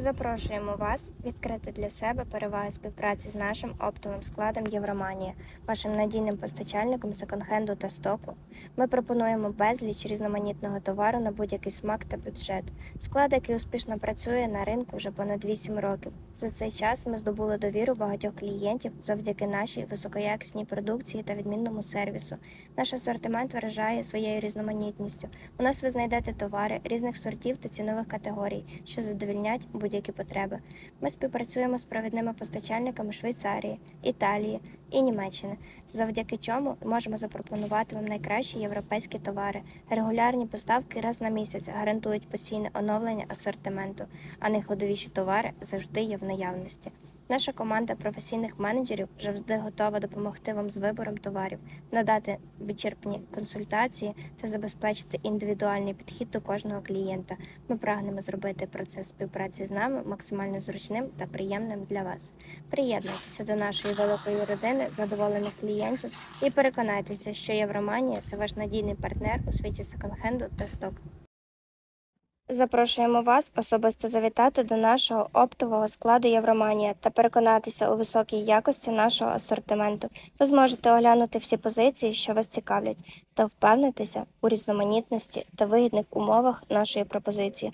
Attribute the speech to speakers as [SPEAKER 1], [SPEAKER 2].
[SPEAKER 1] Запрошуємо вас відкрити для себе переваги співпраці з нашим оптовим складом Євроманія, вашим надійним постачальником секонд-хенду та стоку. Ми пропонуємо безліч різноманітного товару на будь-який смак та бюджет. Склад, який успішно працює на ринку вже понад 8 років. За цей час ми здобули довіру багатьох клієнтів завдяки нашій високоякісній продукції та відмінному сервісу. Наш асортимент вражає своєю різноманітністю. У нас ви знайдете товари різних сортів та цінових категорій, що задовільнять будь-які потреби. Ми співпрацюємо з провідними постачальниками Швейцарії, Італії і Німеччини, завдяки чому можемо запропонувати вам найкращі європейські товари. Регулярні поставки раз на місяць гарантують постійне оновлення асортименту, а найходовіші товари завжди є в наявності. Наша команда професійних менеджерів завжди готова допомогти вам з вибором товарів, надати вичерпні консультації та забезпечити індивідуальний підхід до кожного клієнта. Ми прагнемо зробити процес співпраці з нами максимально зручним та приємним для вас. Приєднуйтеся до нашої великої родини задоволених клієнтів і переконайтеся, що Євроманія це ваш надійний партнер у світі секонд-хенду та сток. Запрошуємо вас особисто завітати до нашого оптового складу Євроманія та переконатися у високій якості нашого асортименту. Ви зможете оглянути всі позиції, що вас цікавлять, та впевнитися у різноманітності та вигідних умовах нашої пропозиції.